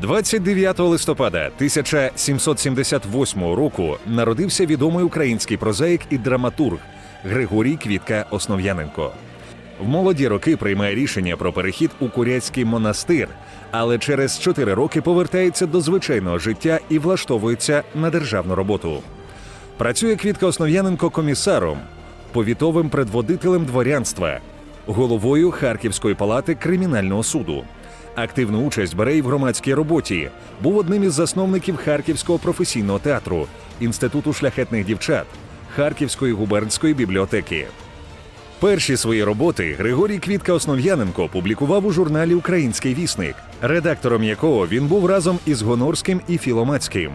29 листопада 1778 року народився відомий український прозаїк і драматург Григорій Квітка Основ'яненко. В молоді роки приймає рішення про перехід у куряцький монастир, але через 4 роки повертається до звичайного життя і влаштовується на державну роботу. Працює Квітка Основ'яненко комісаром, повітовим предводителем дворянства, головою Харківської палати кримінального суду. Активну участь бере і в громадській роботі. Був одним із засновників Харківського професійного театру, інституту шляхетних дівчат, Харківської губернської бібліотеки. Перші свої роботи Григорій Квітка Основ'яненко публікував у журналі Український вісник, редактором якого він був разом із Гонорським і Філомацьким.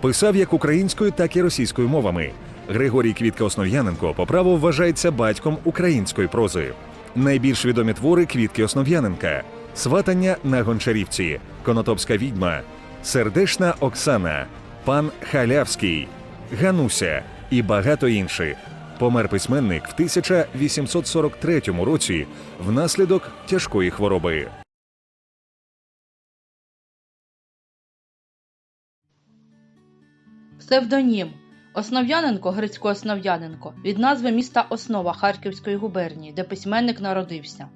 Писав як українською, так і російською мовами. Григорій Квітка Основ'яненко по праву вважається батьком української прози. Найбільш відомі твори Квітки Основ'яненка: Сватання на Гончарівці, Конотопська відьма, Сердешна Оксана, Пан Халявський, Гануся. І багато інших. Помер письменник в 1843 році внаслідок тяжкої хвороби. Псевдонім. Основ'яненко Грицько Основ'яненко від назви міста Основа Харківської губернії, де письменник народився.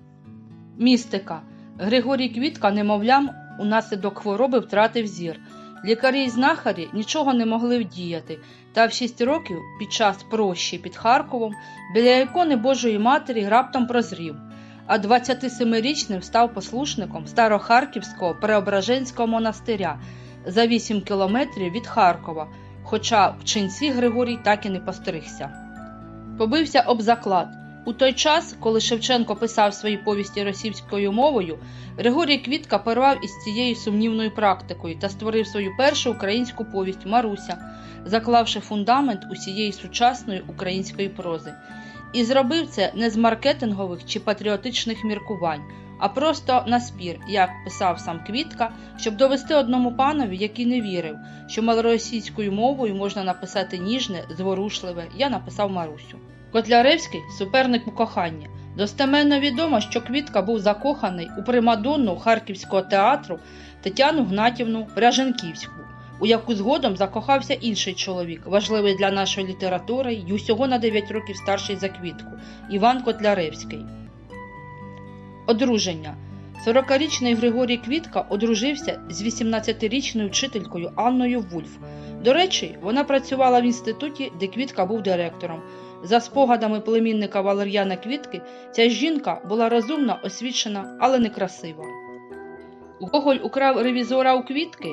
Містика Григорій Квітка немовлям унаслідок хвороби втратив зір. Лікарі й знахарі нічого не могли вдіяти, та в 6 років під час прощі під Харковом біля ікони Божої Матері раптом прозрів, а 27-річним став послушником Старохарківського Преображенського монастиря за 8 кілометрів від Харкова, хоча в ченці Григорій так і не постригся. Побився об заклад. У той час, коли Шевченко писав свої повісті російською мовою, Григорій Квітка порвав із цією сумнівною практикою та створив свою першу українську повість Маруся, заклавши фундамент усієї сучасної української прози. І зробив це не з маркетингових чи патріотичних міркувань, а просто на спір, як писав сам Квітка, щоб довести одному панові, який не вірив, що малоросійською мовою можна написати ніжне, зворушливе, я написав Марусю. Котляревський суперник у коханні. Достеменно відомо, що Квітка був закоханий у примадонну Харківського театру Тетяну Гнатівну Ряженківську, у яку згодом закохався інший чоловік, важливий для нашої літератури й усього на 9 років старший за Квітку Іван Котляревський. Одруження. 40-річний Григорій Квітка одружився з 18-річною вчителькою Анною Вульф. До речі, вона працювала в інституті, де Квітка був директором. За спогадами племінника Валер'яна Квітки, ця жінка була розумна, освічена, але некрасива. Гоголь украв ревізора у квітки.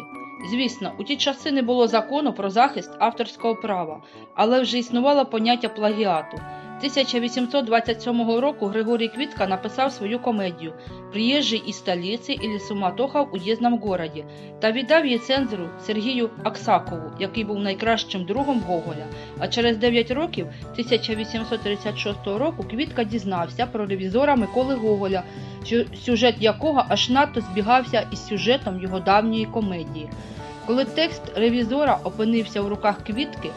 Звісно, у ті часи не було закону про захист авторського права, але вже існувало поняття плагіату. 1827 року Григорій Квітка написав свою комедію «Приїжджий із столиці или суматоха в уїзному городі» та віддав її цензору Сергію Аксакову, який був найкращим другом Гоголя. А через 9 років 1836 року Квітка дізнався про ревізора Миколи Гоголя, сюжет якого аж надто збігався із сюжетом його давньої комедії. Коли текст ревізора опинився в руках Квітки,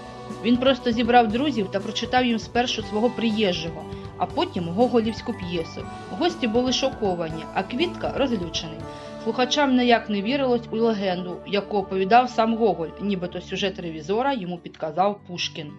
він просто зібрав друзів та прочитав їм спершу свого приїжджого, а потім гоголівську п'єсу. Гості були шоковані, а Квітка розлючений. Слухачам ніяк не вірилось у легенду, яку оповідав сам Гоголь, нібито сюжет ревізора йому підказав Пушкін.